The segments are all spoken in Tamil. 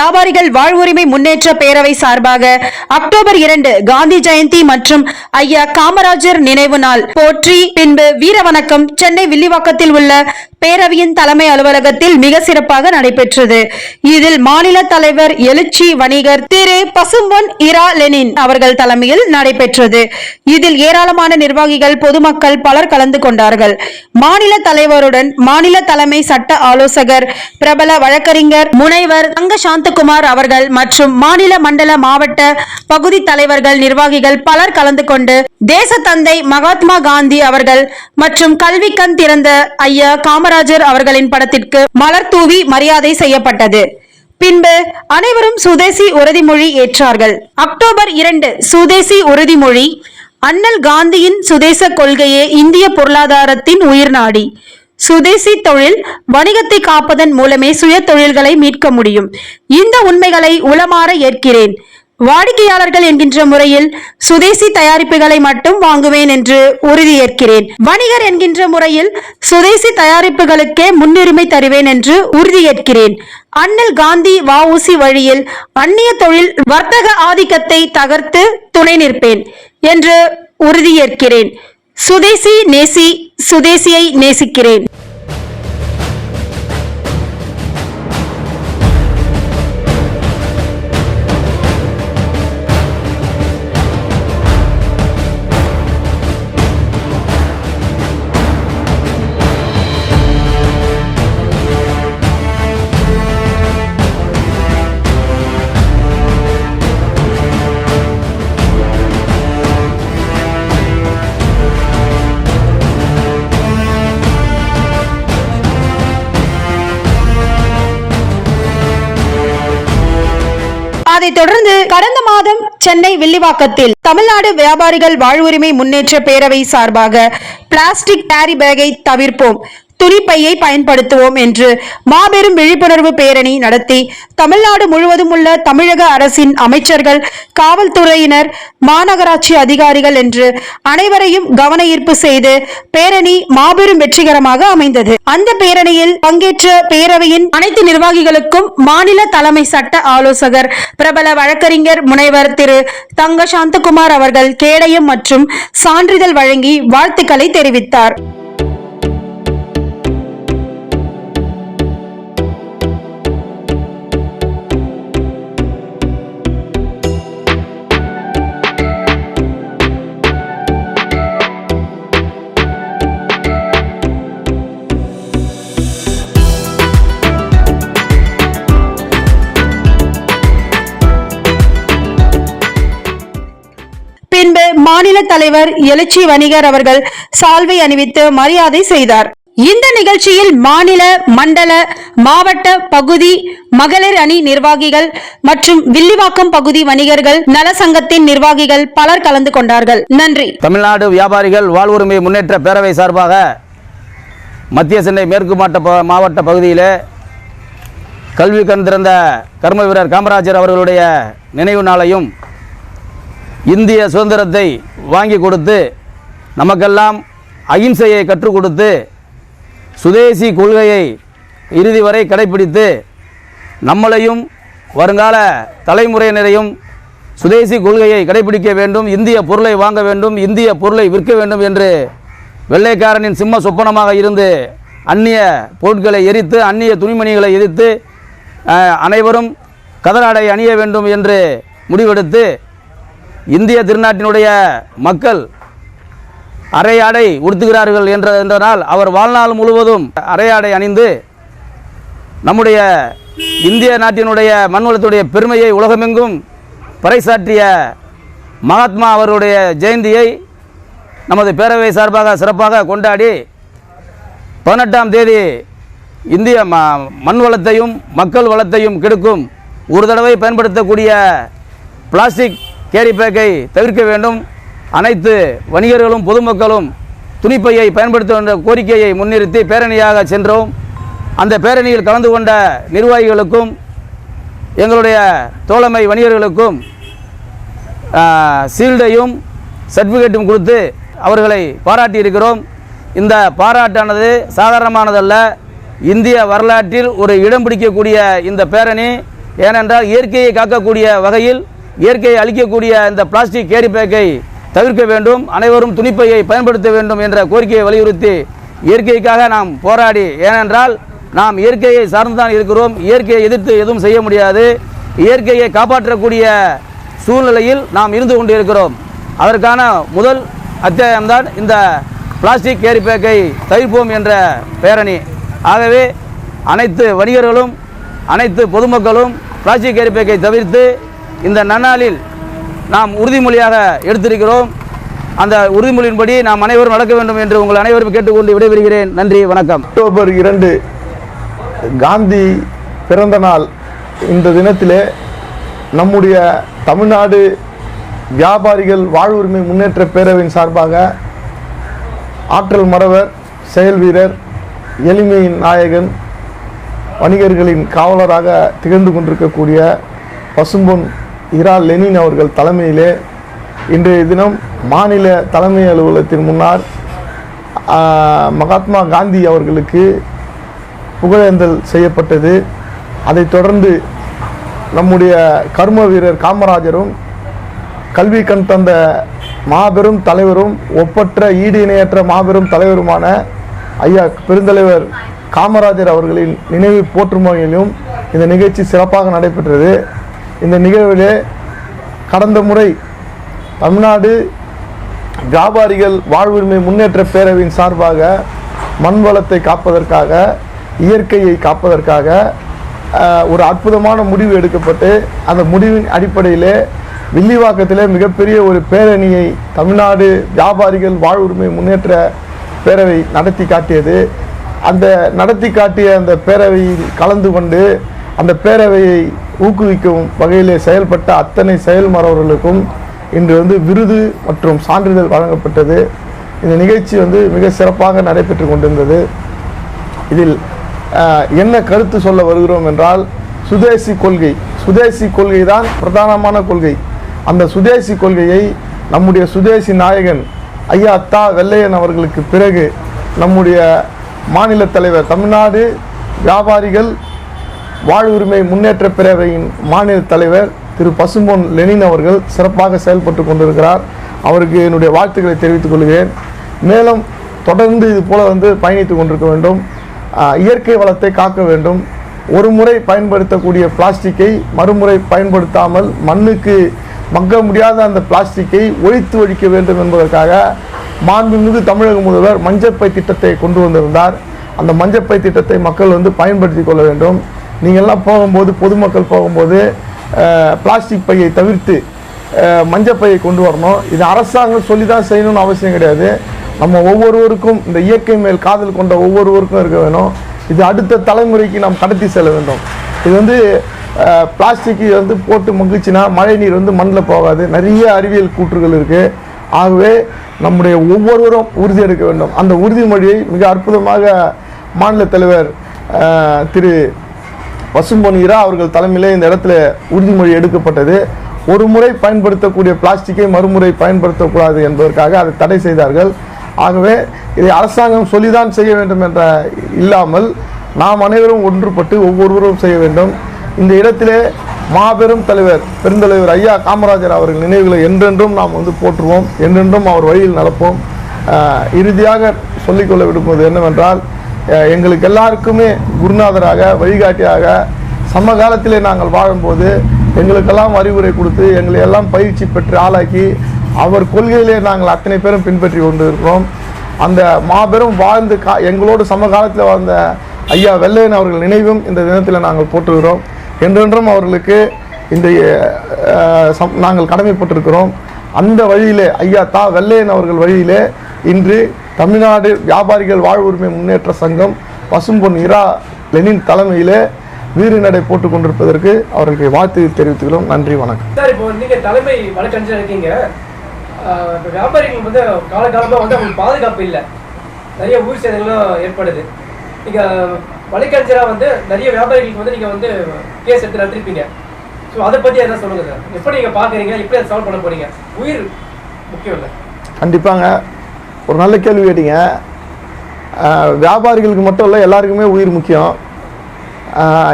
வியாபாரிகள் வாழ்வுரிமை முன்னேற்ற பேரவை சார்பாக அக்டோபர் இரண்டு காந்தி ஜெயந்தி மற்றும் ஐயா காமராஜர் நினைவு நாள் போற்றி பின்பு வீர வணக்கம் சென்னை வில்லிவாக்கத்தில் உள்ள பேரவையின் தலைமை அலுவலகத்தில் மிக சிறப்பாக நடைபெற்றது. இதில் மாநில தலைவர் எழுச்சி வணிகர் திரு பசும்பொன் இரா லெனின் அவர்கள் தலைமையில் நடைபெற்றது. இதில் ஏராளமான நிர்வாகிகள் பொதுமக்கள் பலர் கலந்து கொண்டார்கள். மாநில தலைவருடன் மாநில தலைமை சட்ட ஆலோசகர் பிரபல வழக்கறிஞர் முனைவர் தங்க சாந்தகுமார் அவர்கள் மற்றும் மாநில மண்டல மாவட்ட பகுதி தலைவர்கள் நிர்வாகிகள் பலர் கலந்து கொண்டு தேச தந்தை மகாத்மா காந்தி அவர்கள் மற்றும் கல்வி கண் திறந்த ஐயா காமராஜர் அவர்களின் படத்திற்கு மலர் தூவி மரியாதை செய்யப்பட்டது. பின்பு அனைவரும் சுதேசி உறுதிமொழி ஏற்றார்கள். அக்டோபர் இரண்டு சுதேசி உறுதிமொழி அண்ணல் காந்தியின் சுதேச கொள்கையே இந்திய பொருளாதாரத்தின் உயிர்நாடி சுதேசி தொழில் வணிகத்தை காப்பதன் மூலமே சுய தொழில்களை மீட்க முடியும். இந்த உண்மைகளை உளமாற ஏற்கிறேன். வாடிக்கையாளர்கள் என்கின்ற முறையில் சுதேசி தயாரிப்புகளை மட்டும் வாங்குவேன் என்று உறுதியேற்கிறேன் வணிகர் என்கின்ற முறையில் சுதேசி தயாரிப்புகளுக்கே முன்னுரிமை தருவேன் என்று உறுதியேற்கிறேன் அண்ணல் காந்தி வஉசி வழியில் அந்நிய தொழில் வர்த்தக ஆதிக்கத்தை தகர்த்து துணை நிற்பேன் என்று உறுதியேற்கிறேன் சுதேசி நேசி சுதேசியை நேசிக்கிறேன். அதைத் தொடர்ந்து கடந்த மாதம் சென்னை வில்லிவாக்கத்தில் தமிழ்நாடு வியாபாரிகள் வாழ்வுரிமை முன்னேற்ற பேரவை சார்பாக பிளாஸ்டிக் கேரி பேக்கை தவிர்ப்போம். துணிப்பையை பயன்படுத்துவோம் என்று மாபெரும் விழிப்புணர்வு பேரணி நடத்தி தமிழ்நாடு முழுவதும் உள்ள தமிழக அரசின் அமைச்சர்கள் காவல்துறையினர் மாநகராட்சி அதிகாரிகள் என்று அனைவரையும் கவன ஈர்ப்பு செய்து பேரணி மாபெரும் வெற்றிகரமாக அமைந்தது. அந்த பேரணியில் பங்கேற்ற பேரவையின் அனைத்து நிர்வாகிகளுக்கும் மாநில தலைமை சட்ட ஆலோசகர் பிரபல வழக்கறிஞர் முனைவர் திரு தங்க சாந்தகுமார் அவர்கள் கேடயம் மற்றும் சான்றிதழ் வழங்கி வாழ்த்துக்களை தெரிவித்தார். பின்பு மாநில தலைவர் எழுச்சி வணிகர் அவர்கள் சால்வை அணிவித்து மரியாதை செய்தார். இந்த நிகழ்ச்சியில் மாநில மண்டல மாவட்ட பகுதி மகளிர் அணி நிர்வாகிகள் மற்றும் வில்லிவாக்கம் பகுதி வணிகர்கள் நல சங்கத்தின் நிர்வாகிகள் பலர் கலந்து கொண்டார்கள். நன்றி. தமிழ்நாடு வியாபாரிகள் வாழ்வுரிமை முன்னேற்ற பேரவை சார்பாக மத்திய சென்னை மேற்கு மாவட்ட ப- மாவட்ட பகுதியிலே கல்வி கண் திறந்த கர்ம வீரர் காமராஜர் அவர்களுடைய நினைவு நாளையும் இந்திய சுதந்திரத்தை வாங்கி கொடுத்து நமக்கெல்லாம் அகிம்சையை கற்றுக் கொடுத்து சுதேசி கொள்கையை இறுதி வரை கடைபிடித்து நம்மளையும் வருங்கால தலைமுறையினரையும் சுதேசி கொள்கையை கடைபிடிக்க வேண்டும் இந்திய பொருளை வாங்க வேண்டும் இந்திய பொருளை விற்க வேண்டும் என்று வெள்ளைக்காரனின் சிம்ம சொப்பனமாக இருந்து அந்நிய பொருட்களை எரித்து அந்நிய துணிமணிகளை எரித்து அனைவரும் கதராடை அணிய வேண்டும் என்று முடிவெடுத்து இந்திய திருநாட்டினுடைய மக்கள் அரையாடை உடுத்துகிறார்கள் என்ற என்றனால் அவர் வாழ்நாள் முழுவதும் அரையாடை அணிந்து நம்முடைய இந்திய நாட்டினுடைய மண்வளத்துடைய பெருமையை உலகமெங்கும் பறைசாற்றிய மகாத்மா அவருடைய ஜெயந்தியை நமது பேரவை சார்பாக சிறப்பாக கொண்டாடி பதினெட்டாம் தேதி இந்திய ம மண் வளத்தையும் மக்கள் வளத்தையும் கெடுக்கும் ஒரு தடவை பயன்படுத்தக்கூடிய பிளாஸ்டிக் கேரி பேக்கை தவிர்க்க வேண்டும். அனைத்து வணிகர்களும் பொதுமக்களும் துணிப்பையை பயன்படுத்த என்ற கோரிக்கையை முன்னிறுத்தி பேரணியாக சென்றோம். அந்த பேரணியில் கலந்து கொண்ட நிர்வாகிகளுக்கும் எங்களுடைய தோழமை வணிகர்களுக்கும் சீல்டையும் சர்டிஃபிகேட்டும் கொடுத்து அவர்களை பாராட்டி இருக்கிறோம். இந்த பாராட்டானது சாதாரணமானதல்ல. இந்திய வரலாற்றில் ஒரு இடம் பிடிக்கக்கூடிய இந்த பேரணி. ஏனென்றால் இயற்கையை காக்கக்கூடிய வகையில் இயற்கையை அழிக்கக்கூடிய இந்த பிளாஸ்டிக் கேரி பேக்கை தவிர்க்க வேண்டும். அனைவரும் துணிப்பையை பயன்படுத்த வேண்டும் என்ற கோரிக்கையை வலியுறுத்தி இயற்கைக்காக நாம் போராடி. ஏனென்றால் நாம் இயற்கையை சார்ந்துதான் இருக்கிறோம். இயற்கையை எதிர்த்து எதுவும் செய்ய முடியாது. இயற்கையை காப்பாற்றக்கூடிய சூழ்நிலையில் நாம் இருந்து கொண்டு இருக்கிறோம் அதற்கான முதல் அத்தியாயம்தான் இந்த பிளாஸ்டிக் கேரி பேக்கை தவிர்ப்போம் என்ற பேரணி. ஆகவே அனைத்து வணிகர்களும் அனைத்து பொதுமக்களும் பிளாஸ்டிக் கேரி பேக்கை தவிர்த்து இந்த நன்னாளில் நாம் உறுதிமொழியாக எடுத்திருக்கிறோம். அந்த உறுதிமொழியின்படி நாம் அனைவரும் நடக்க வேண்டும் என்று உங்கள் அனைவரும் கேட்டுக்கொண்டு விடைபெறுகிறேன். நன்றி வணக்கம். அக்டோபர் இரண்டு காந்தி பிறந்த நாள். இந்த தினத்திலே நம்முடைய தமிழ்நாடு வியாபாரிகள் வாழ்வுரிமை முன்னேற்ற பேரவையின் சார்பாக ஆற்றல் மறவர் செயல் வீரர் எளிமையின் நாயகன் வணிகர்களின் காவலராக திகழ்ந்து கொண்டிருக்கக்கூடிய பசும்பொன் இரா லெனின் அவர்கள் தலைமையிலே இன்றைய தினம் மாநில தலைமை அலுவலகத்தின் முன்னார் மகாத்மா காந்தி அவர்களுக்கு புகழேந்தல் செய்யப்பட்டது. அதைத் தொடர்ந்து நம்முடைய கர்ம வீரர் காமராஜரும் கல்வி கண் தந்த மாபெரும் தலைவரும் ஒப்பற்ற ஈடு இணையற்ற மாபெரும் தலைவருமான ஐயா பெருந்தலைவர் காமராஜர் அவர்களின் நினைவு போற்றும் வகையிலும் இந்த நிகழ்ச்சி சிறப்பாக நடைபெற்றது. இந்த நிகழ்விலே கடந்த முறை தமிழ்நாடு வியாபாரிகள் வாழ்வுரிமை முன்னேற்ற பேரவையின் சார்பாக மண் வளத்தை காப்பதற்காக இயற்கையை காப்பதற்காக ஒரு அற்புதமான முடிவு எடுக்கப்பட்டு அந்த முடிவின் அடிப்படையிலே வில்லிவாக்கத்திலே மிகப்பெரிய ஒரு பேரணியை தமிழ்நாடு வியாபாரிகள் வாழ்வுரிமை முன்னேற்ற பேரவை நடத்தி காட்டியது. அந்த நடத்தி காட்டிய அந்த பேரவையில் கலந்து கொண்டு அந்த பேரவையை ஊக்குவிக்கும் வகையிலே செயல்பட்ட அத்தனை செயல்மரவர்களுக்கும் இன்று வந்து விருது மற்றும் சான்றிதழ் வழங்கப்பட்டது. இந்த நிகழ்ச்சி வந்து மிக சிறப்பாக நடைபெற்று கொண்டிருந்தது. இதில் என்ன கருத்து சொல்ல வருகிறோம் என்றால் சுதேசி கொள்கை. சுதேசி கொள்கை தான் பிரதானமான கொள்கை. அந்த சுதேசி கொள்கையை நம்முடைய சுதேசி நாயகன் ஐயா அத்தா வெள்ளையன் அவர்களுக்கு பிறகு நம்முடைய மாநில தலைவர் தமிழ்நாடு வியாபாரிகள் வாழ்வுரிமை முன்னேற்ற பேரவையின் மாநில தலைவர் திரு பசும்பொன் லெனின் அவர்கள் சிறப்பாக செயல்பட்டு கொண்டிருக்கிறார். அவருக்கு என்னுடைய வாழ்த்துக்களை தெரிவித்துக் கொள்கிறேன். மேலும் தொடர்ந்து இது போல வந்து பயணித்து கொண்டிருக்க வேண்டும். இயற்கை வளத்தை காக்க வேண்டும். ஒரு முறை பயன்படுத்தக்கூடிய பிளாஸ்டிக்கை மறுமுறை பயன்படுத்தாமல் மண்ணுக்கு மக்க முடியாத அந்த பிளாஸ்டிக்கை ஒழித்து ஒழிக்க வேண்டும் என்பதற்காக மாண்புமிகு தமிழக முதல்வர் மஞ்சப்பை திட்டத்தை கொண்டு வந்திருந்தார். அந்த மஞ்சப்பை திட்டத்தை மக்கள் வந்து பயன்படுத்தி கொள்ள வேண்டும். நீங்கள்லாம் போகும்போது பொதுமக்கள் போகும்போது பிளாஸ்டிக் பையை தவிர்த்து மஞ்சள் மஞ்சப்பையை கொண்டு வரணும். இது அரசாங்கம் சொல்லி தான் செய்யணும்னு அவசியம் கிடையாது. நம்ம ஒவ்வொருவருக்கும் இந்த இயற்கை மேல் காதல் கொண்ட ஒவ்வொருவருக்கும் இருக்க வேணும். இது அடுத்த தலைமுறைக்கு நாம் கடத்தி செல்ல வேண்டும். இது வந்து பிளாஸ்டிக் வந்து போட்டு மகிழ்ச்சினா மழை நீர் வந்து மண்ணில் போகாது. நிறைய அறிவியல் கூற்றுகள் இருக்குது ஆகவே நம்முடைய ஒவ்வொருவரும் உறுதி எடுக்க வேண்டும். அந்த உறுதிமொழியை மிக அற்புதமாக மாநில தலைவர் திரு பசும்பொன் இரா அவர்கள் தலைமையிலே இந்த இடத்துல உறுதிமொழி எடுக்கப்பட்டது. ஒரு முறை பயன்படுத்தக்கூடிய பிளாஸ்டிக்கை மறுமுறை பயன்படுத்தக்கூடாது என்பதற்காக அதை தடை செய்தார்கள். ஆகவே இதை அரசாங்கம் சொல்லிதான் செய்ய வேண்டும் என்ற இல்லாமல் நாம் அனைவரும் ஒன்றுபட்டு ஒவ்வொருவரும் செய்ய வேண்டும். இந்த இடத்திலே மாபெரும் தலைவர் பெருந்தலைவர் ஐயா காமராஜர் அவர்கள் நினைவுகளை என்றென்றும் நாம் வந்து போற்றுவோம். என்றென்றும் அவர் வழியில் நடப்போம். இறுதியாக சொல்லிக்கொள்ள விடுப்பது என்னவென்றால் எங்களுக்கு எல்லாருக்குமே குருநாதராக வழிகாட்டியாக சமகாலத்திலே நாங்கள் வாழும்போது எங்களுக்கெல்லாம் அறிவுரை கொடுத்து எங்களை எல்லாம் பயிற்சி பெற்று ஆளாக்கி அவர் கொள்கையிலே நாங்கள் அத்தனை பேரும் பின்பற்றி கொண்டு இருக்கிறோம் அந்த மாபெரும் வாழ்ந்து கா எங்களோடு சமகாலத்தில் வாழ்ந்த ஐயா வெள்ளையன் அவர்கள் நினைவும் இந்த தினத்தில் நாங்கள் போட்டுகிறோம் என்றென்றும் அவர்களுக்கு இந்த சம்- நாங்கள் கடமைப்பட்டிருக்கிறோம். அந்த வழியிலே ஐயா தா வெள்ளையன் அவர்கள் வழியிலே இன்று தமிழ்நாடு வியாபாரிகள் வாழ்வுரிமை முன்னேற்ற சங்கம் பசும்பொன் இரா லெனின் தலைமையிலே வீறு நடை போட்டுக் கொண்டிருப்பதற்கு அவர்களுக்கு வாழ்த்து தெரிவித்துக்கிறோம் நன்றி வணக்கம். சார் இப்போ நீங்க தலைமை வழக்கறிஞர் இருக்கீங்க. வியாபாரிகள் வந்து காலகாலமா வந்து அவங்களுக்கு பாதுகாப்பு இல்லை. நிறைய உயிர் சேதங்களும் ஏற்படுது. நீங்க வழக்கறிஞரா வந்து நிறைய வியாபாரிகளுக்கு வந்து நீங்க வந்து கேஸ் எடுத்து நடத்திருப்பீங்க. ஸோ அதை பத்தி என்ன சொல்லுங்க சார். எப்படி நீங்க பாக்குறீங்க? எப்படி அதை சால்வ் பண்ண போறீங்க? உயிர் முக்கியம் இல்லை. கண்டிப்பாங்க. ஒரு நல்ல கேள்வி கேட்டீங்க. வியாபாரிகளுக்கு மட்டும் இல்லை எல்லாருக்குமே உயிர் முக்கியம்.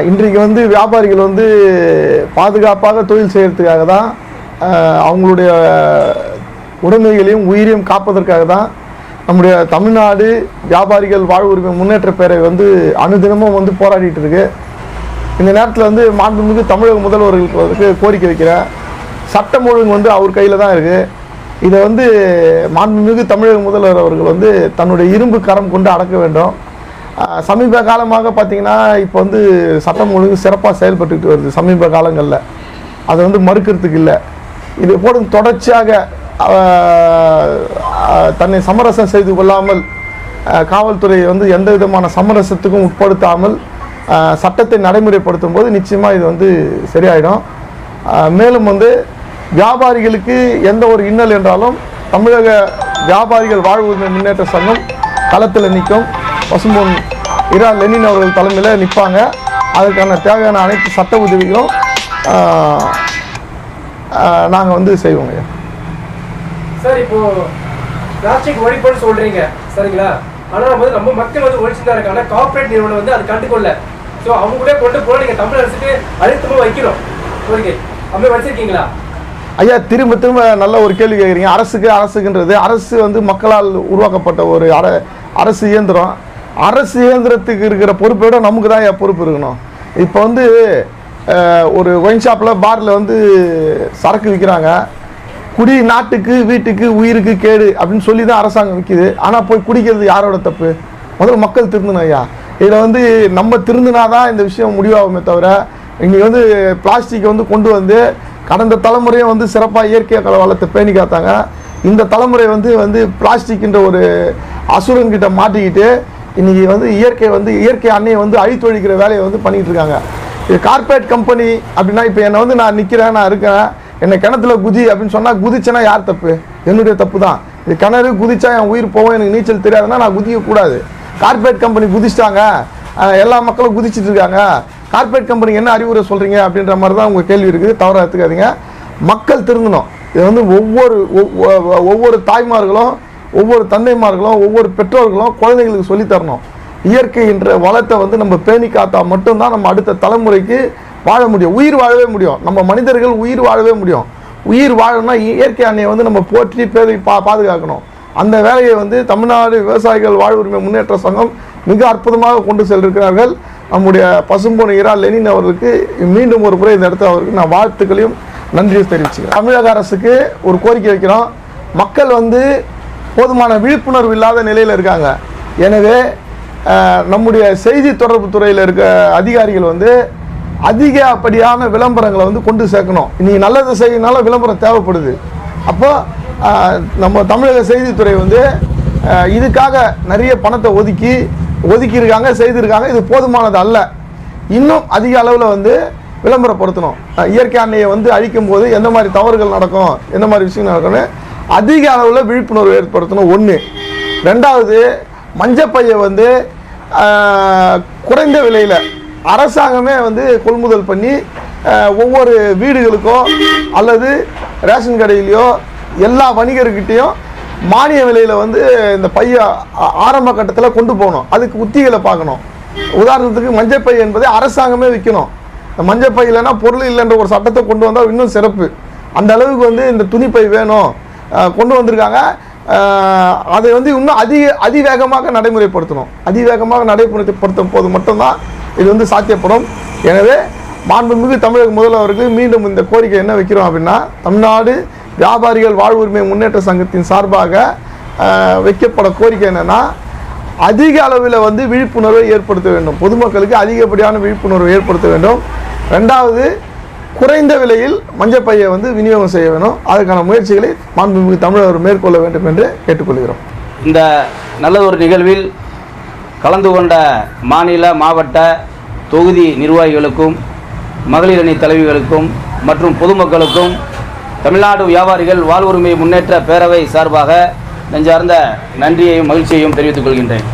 இன்றைக்கு வந்து வியாபாரிகள் வந்து பாதுகாப்பாக தொழில் செய்கிறதுக்காக தான் அவங்களுடைய உடைமைகளையும் உயிரையும் காப்பதற்காக தான் நம்முடைய தமிழ்நாடு வியாபாரிகள் வாழ்வுரிமை முன்னேற்ற பேரவை வந்து அனுதினமும் வந்து போராடிட்டு இருக்கு. இந்த நேரத்தில் வந்து மாண்புமிகு தமிழக முதல்வர்களுக்கு கோரிக்கை வைக்கிறேன். சட்டம் ஒழுங்கு வந்து அவர் கையில் தான் இருக்குது இதை வந்து மாண்புமிகு தமிழக முதல்வர் அவர்கள் வந்து தன்னுடைய இரும்பு கரம் கொண்டு அடக்க வேண்டும். சமீப காலமாக பார்த்தீங்கன்னா இப்போ வந்து சட்டம் ஒழுங்கு சிறப்பாக செயல்பட்டுக்கிட்டு வருது சமீப காலங்களில். அதை வந்து மறுக்கிறதுக்கு இல்லை. இது போடும் தொடர்ச்சியாக தன்னை சமரசம் செய்து கொள்ளாமல் காவல்துறையை காவல்துறை வந்து எந்த விதமான சமரசத்துக்கும் உட்படுத்தாமல் சட்டத்தை நடைமுறைப்படுத்தும் போது நிச்சயமாக இது வந்து சரியாயிடும். மேலும் வந்து வியாபாரிகளுக்கு எந்த ஒரு இன்னல் என்றாலும் தமிழக வியாபாரிகள் வாழ்வு முன்னேற்ற சங்கம் களத்தில் நிற்கும். பசும்பொன் இரா லெனின் அவர்கள் தலைமையில் நிற்பாங்க. அதுக்கான தேவையான அனைத்து சட்ட உதவிகளும் நாங்கள் வந்து செய்வோங்க ஐயா. சார் இப்போ பிளாஸ்டிக் ஒழிப்புன்னு சொல்றீங்க சரிங்களா? ஆனால் நம்ம வந்து நம்ம மக்கள் வந்து ஒழிச்சு தான் கார்ப்பரேட் நிறுவனம் வந்து அது கண்டுக்கொள்ள ஸோ அவங்களே கொண்டு போய் நீங்கள் தமிழ் அரசுக்கு அழுத்தமாக வைக்கிறோம். கோரிக்கை அப்படியே வச்சிருக்கீங்களா? ஐயா திரும்ப திரும்ப நல்ல ஒரு கேள்வி கேட்குறீங்க அரசுக்கு அரசுக்குன்றது அரசு வந்து மக்களால் உருவாக்கப்பட்ட ஒரு அர அரசு இயந்திரம். அரசு இயந்திரத்துக்கு இருக்கிற பொறுப்பை விட நமக்கு தான் ஐயா பொறுப்பு இருக்கணும். இப்போ வந்து ஒரு ஒயின் ஷாப்பில் பாரில் வந்து சரக்கு விற்கிறாங்க குடி நாட்டுக்கு வீட்டுக்கு உயிருக்கு கேடு அப்படின்னு சொல்லி தான் அரசாங்கம் விற்கிது ஆனால் போய் குடிக்கிறது யாரோட தப்பு? முதல்ல மக்கள் திருந்தணும் ஐயா. இதில் வந்து நம்ம திருந்தினாதான் இந்த விஷயம் முடிவாகுமே தவிர இங்கே வந்து பிளாஸ்டிக்கை வந்து கொண்டு வந்து கடந்த தலைமுறையும் வந்து சிறப்பாக இயற்கை கலவாளத்தை பேணி காத்தாங்க. இந்த தலைமுறை வந்து வந்து பிளாஸ்டிக்ன்ற ஒரு அசுரங்கிட்ட மாட்டிக்கிட்டு இன்றைக்கி வந்து இயற்கை வந்து இயற்கை அன்னையை வந்து அழித்தொழிக்கிற வேலையை வந்து பண்ணிகிட்டு இருக்காங்க. இது கார்ப்பரேட் கம்பெனி அப்படின்னா இப்போ என்னை வந்து நான் நிற்கிறேன் நான் இருக்கிறேன் என்னை கிணத்துல குதி அப்படின்னு சொன்னால் குதிச்சேன்னா யார் தப்பு? என்னுடைய தப்பு தான். இது கிணறு குதிச்சா என் உயிர் போவோம் எனக்கு நீச்சல் தெரியாதுன்னா நான் குதிக்கக்கூடாது. Corporate company குதிச்சிட்டாங்க. எல்லா மக்களும் குதிச்சிட்டு இருக்காங்க. கார்பரேட் கம்பெனி என்ன அறிவுரை சொல்கிறீங்க அப்படின்ற மாதிரி தான் உங்கள் கேள்வி இருக்குது. தவறாக எடுத்துக்காதீங்க. மக்கள் திருந்தணும். இது வந்து ஒவ்வொரு ஒவ்வொ- ஒவ்வொரு தாய்மார்களும் ஒவ்வொரு தந்தைமார்களும் ஒவ்வொரு பெற்றோர்களும் குழந்தைகளுக்கு சொல்லித்தரணும் இயற்கைன்ற வளத்தை வந்து நம்ம பேணி காத்தா மட்டும்தான் நம்ம அடுத்த தலைமுறைக்கு வாழ முடியும். உயிர் வாழவே முடியும். நம்ம மனிதர்கள் உயிர் வாழவே முடியும். உயிர் வாழணும்னா இயற்கை அன்னையை வந்து நம்ம போற்றி பேதை பா பாதுகாக்கணும். அந்த வேலையை வந்து தமிழ்நாடு விவசாயிகள் வாழ்வுரிமை முன்னேற்ற சங்கம் மிக அற்புதமாக கொண்டு சென்றிருக்கிறார்கள் நம்முடைய பசும்பொன் இரா லெனின் அவர்களுக்கு மீண்டும் ஒரு முறை இந்த இடத்துல அவருக்கு நான் வாழ்த்துக்களையும் நன்றியும் தெரிவிச்சுக்கிறேன். தமிழக அரசுக்கு ஒரு கோரிக்கை வைக்கிறோம். மக்கள் வந்து போதுமான விழிப்புணர்வு இல்லாத நிலையில் இருக்காங்க. எனவே நம்முடைய செய்தி தொடர்பு துறையில் இருக்க அதிகாரிகள் வந்து அதிகப்படியான விளம்பரங்களை வந்து கொண்டு சேர்க்கணும். இன்னைக்கு நல்லது செய்யனால விளம்பரம் தேவைப்படுது. அப்போ நம்ம தமிழக செய்தித்துறை வந்து இதுக்காக நிறைய பணத்தை ஒதுக்கி ஒதுக்கியிருக்காங்க செய்திருக்காங்க. இது போதுமானது அல்ல. இன்னும் அதிக அளவில் வந்து விளம்பரப்படுத்தணும். இயற்கை அன்னையை வந்து அழிக்கும் போது எந்த மாதிரி தவறுகள் நடக்கும் எந்த மாதிரி விஷயம் நடக்கும்னு அதிக அளவில் விழிப்புணர்வு ஏற்படுத்தணும். ஒன்று ரெண்டாவது மஞ்சப்பையை வந்து குறைந்த விலையில் அரசாங்கமே வந்து கொள்முதல் பண்ணி ஒவ்வொரு வீடுகளுக்கோ அல்லது ரேஷன் கடையிலையோ எல்லா வணிகர்கிட்டையும் மானிய விலையில் வந்து இந்த பைய ஆரம்ப கட்டத்தில் கொண்டு போகணும். அதுக்கு உத்திகளை பார்க்கணும். உதாரணத்துக்கு மஞ்சப்பை என்பதை அரசாங்கமே விற்கணும். இந்த மஞ்சப்பை இல்லைன்னா பொருள் இல்லைன்ற ஒரு சட்டத்தை கொண்டு வந்தால் இன்னும் சிறப்பு. அந்த அளவுக்கு வந்து இந்த துணிப்பை வேணும். கொண்டு வந்திருக்காங்க. அதை வந்து இன்னும் அதிக அதிவேகமாக நடைமுறைப்படுத்தணும். அதிவேகமாக நடைமுறைப்படுத்தும் போது மட்டும்தான் இது வந்து சாத்தியப்படும். எனவே மாண்புமிகு தமிழக முதல்வருக்கு மீண்டும் இந்த கோரிக்கை என்ன வைக்கிறோம் அப்படின்னா தமிழ்நாடு வியாபாரிகள் வாழ்வுரிமை முன்னேற்ற சங்கத்தின் சார்பாக வைக்கப்பட கோரிக்கை என்னென்னா அதிக அளவில் வந்து விழிப்புணர்வை ஏற்படுத்த வேண்டும். பொதுமக்களுக்கு அதிகப்படியான விழிப்புணர்வை ஏற்படுத்த வேண்டும். ரெண்டாவது குறைந்த விலையில் மஞ்சப்பையை வந்து விநியோகம் செய்ய வேணும். அதுக்கான முயற்சிகளை மாண்புமிகு தமிழர் மேற்கொள்ள வேண்டும் என்று கேட்டுக்கொள்கிறோம். இந்த நல்ல ஒரு நிகழ்வில் கலந்து கொண்ட மாநில மாவட்ட தொகுதி நிர்வாகிகளுக்கும் மகளிர் அணி தலைவிகளுக்கும் மற்றும் பொதுமக்களுக்கும் தமிழ்நாடு வியாபாரிகள் வாழ்வுரிமை முன்னேற்ற பேரவை சார்பாக நெஞ்சார்ந்த நன்றியையும் மகிழ்ச்சியையும் தெரிவித்துக் கொள்கின்றேன்.